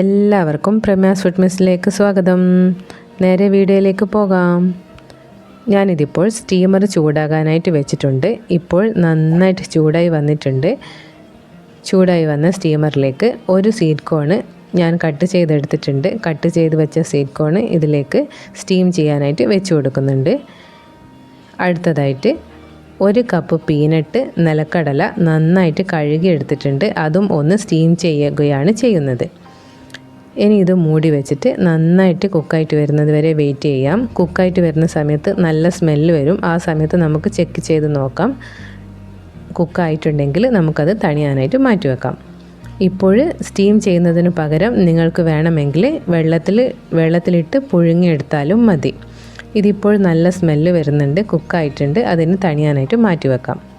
എല്ലാവർക്കും പ്രമ്യാസ് ഫിറ്റ്നസ്സിലേക്ക് സ്വാഗതം. നേരെ വീഡിയോയിലേക്ക് പോകാം. ഞാനിതിപ്പോൾ സ്റ്റീമർ ചൂടാകാനായിട്ട് വെച്ചിട്ടുണ്ട്. ഇപ്പോൾ നന്നായിട്ട് ചൂടായി വന്നിട്ടുണ്ട്. ചൂടായി വന്ന സ്റ്റീമറിലേക്ക് ഒരു സീഡ് കോണ് ഞാൻ കട്ട് ചെയ്തെടുത്തിട്ടുണ്ട്. കട്ട് ചെയ്ത് വെച്ച സീഡ് കോണ് ഇതിലേക്ക് സ്റ്റീം ചെയ്യാനായിട്ട് വെച്ച് കൊടുക്കുന്നുണ്ട്. അടുത്തതായിട്ട് ഒരു കപ്പ് പീനട്ട് നിലക്കടല നന്നായിട്ട് കഴുകി എടുത്തിട്ടുണ്ട് അതും ഒന്ന് സ്റ്റീം ചെയ്യുകയാണ് ചെയ്യുന്നത്. ഇനി ഇത് മൂടി വെച്ചിട്ട് നന്നായിട്ട് കുക്കായിട്ട് വരുന്നത് വരെ വെയിറ്റ് ചെയ്യാം. കുക്കായിട്ട് വരുന്ന സമയത്ത് നല്ല സ്മെല്ല് വരും. ആ സമയത്ത് നമുക്ക് ചെക്ക് ചെയ്ത് നോക്കാം. കുക്കായിട്ടുണ്ടെങ്കിൽ നമുക്കത് തണിയാനായിട്ട് മാറ്റി വെക്കാം. ഇപ്പോൾ സ്റ്റീം ചെയ്യുന്നതിന് പകരം നിങ്ങൾക്ക് വേണമെങ്കിൽ വെള്ളത്തിൽ വെള്ളത്തിലിട്ട് പുഴുങ്ങിയെടുത്താലും മതി. ഇതിപ്പോൾ നല്ല സ്മെല്ല് വരുന്നുണ്ട് കുക്കായിട്ടുണ്ട്. അതിന് തണിയാനായിട്ട് മാറ്റി വെക്കാം.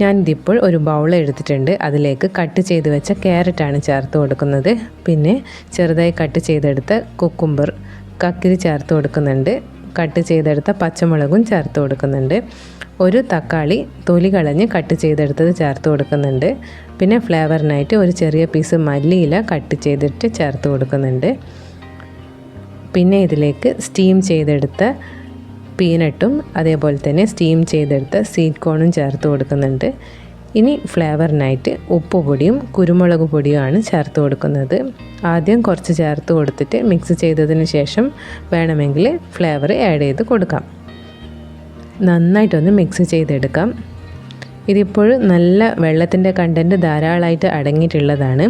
ഞാനിതിപ്പോൾ ഒരു ബൗൾ എടുത്തിട്ടുണ്ട്. അതിലേക്ക് കട്ട് ചെയ്ത് വെച്ച ക്യാരറ്റാണ് ചേർത്ത് കൊടുക്കുന്നത്. പിന്നെ ചെറുതായി കട്ട് ചെയ്തെടുത്ത കുക്കുംബർ കക്കിരി ചേർത്ത് കൊടുക്കുന്നുണ്ട്. കട്ട് ചെയ്തെടുത്ത പച്ചമുളകും ചേർത്ത് കൊടുക്കുന്നുണ്ട്. ഒരു തക്കാളി തൊലി കളഞ്ഞ് കട്ട് ചെയ്തെടുത്തത് ചേർത്ത് കൊടുക്കുന്നുണ്ട്. പിന്നെ ഫ്ലേവറിനായിട്ട് ഒരു ചെറിയ പീസ് മല്ലിയില കട്ട് ചെയ്തിട്ട് ചേർത്ത് കൊടുക്കുന്നുണ്ട്. പിന്നെ ഇതിലേക്ക് സ്റ്റീം ചെയ്തെടുത്ത പീനട്ടും അതേപോലെ തന്നെ സ്റ്റീം ചെയ്തെടുത്ത സീഡ് കോണും ചേർത്ത് കൊടുക്കുന്നുണ്ട്. ഇനി ഫ്ലേവറിനായിട്ട് ഉപ്പ് പൊടിയും കുരുമുളക് പൊടിയുമാണ് ചേർത്ത് കൊടുക്കുന്നത്. ആദ്യം കുറച്ച് ചേർത്ത് കൊടുത്തിട്ട് മിക്സ് ചെയ്തതിന് ശേഷം വേണമെങ്കിൽ ഫ്ലേവർ ആഡ് ചെയ്ത് കൊടുക്കാം. നന്നായിട്ടൊന്ന് മിക്സ് ചെയ്തെടുക്കാം. ഇതിപ്പോൾ നല്ല വെള്ളത്തിന്റെ കണ്ടന്റ് ധാരാളമായിട്ട് അടങ്ങിയിട്ടുള്ളതാണ്.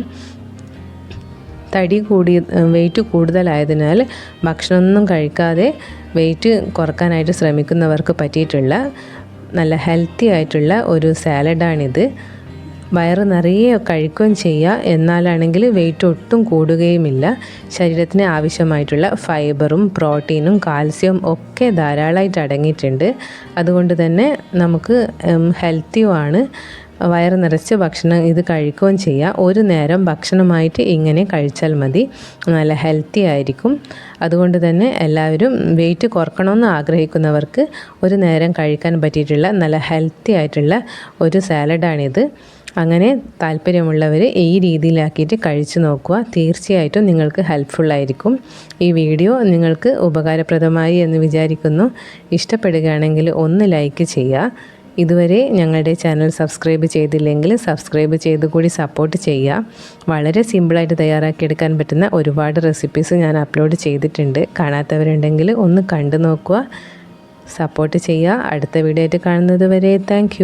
തടി കൂടി വെയിറ്റ് കൂടുതലായതിനാൽ ഭക്ഷണമൊന്നും കഴിക്കാതെ വെയിറ്റ് കുറക്കാനായിട്ട് ശ്രമിക്കുന്നവർക്ക് പറ്റിയിട്ടുള്ള നല്ല ഹെൽത്തി ആയിട്ടുള്ള ഒരു സാലഡാണിത് വയറ് നിറയെ കഴിക്കുകയും ചെയ്യുക. എന്നാലാണെങ്കിൽ വെയിറ്റ് ഒട്ടും കൂടുകയുമില്ല. ശരീരത്തിന് ആവശ്യമായിട്ടുള്ള ഫൈബറും പ്രോട്ടീനും കാൽസ്യവും ഒക്കെ ധാരാളമായിട്ട് അടങ്ങിയിട്ടുണ്ട്. അതുകൊണ്ട് തന്നെ നമുക്ക് ഹെൽത്തിയുമാണ് വയറ് നിറച്ച് ഭക്ഷണം ഇത് കഴിക്കുകയും ചെയ്യുക. ഒരു നേരം ഭക്ഷണമായിട്ട് ഇങ്ങനെ കഴിച്ചാൽ മതി. നല്ല ഹെൽത്തി ആയിരിക്കും. അതുകൊണ്ട് തന്നെ എല്ലാവരും വെയിറ്റ് കുറക്കണമെന്ന് ആഗ്രഹിക്കുന്നവർക്ക് ഒരു നേരം കഴിക്കാൻ പറ്റിയിട്ടുള്ള നല്ല ഹെൽത്തി ആയിട്ടുള്ള ഒരു സാലഡാണിത് അങ്ങനെ താല്പര്യമുള്ളവർ ഈ രീതിയിലാക്കിയിട്ട് കഴിച്ചു നോക്കുക. തീർച്ചയായിട്ടും നിങ്ങൾക്ക് ഹെൽപ്ഫുള്ളായിരിക്കും ഈ വീഡിയോ നിങ്ങൾക്ക് ഉപകാരപ്രദമായി എന്ന് വിചാരിക്കുന്നു. ഇഷ്ടപ്പെടുകയാണെങ്കിൽ ഒന്ന് ലൈക്ക് ചെയ്യുക. ഇതുവരെ ഞങ്ങളുടെ ചാനൽ സബ്സ്ക്രൈബ് ചെയ്തില്ലെങ്കിൽ സബ്സ്ക്രൈബ് ചെയ്ത് കൂടി സപ്പോർട്ട് ചെയ്യുക. വളരെ സിമ്പിളായിട്ട് തയ്യാറാക്കിയെടുക്കാൻ പറ്റുന്ന ഒരുപാട് റെസിപ്പീസ് ഞാൻ അപ്ലോഡ് ചെയ്തിട്ടുണ്ട്. കാണാത്തവരുണ്ടെങ്കിൽ ഒന്ന് കണ്ടു നോക്കുക. സപ്പോർട്ട് ചെയ്യുക. അടുത്ത വീഡിയോ ആയിട്ട് കാണുന്നത് വരെ താങ്ക്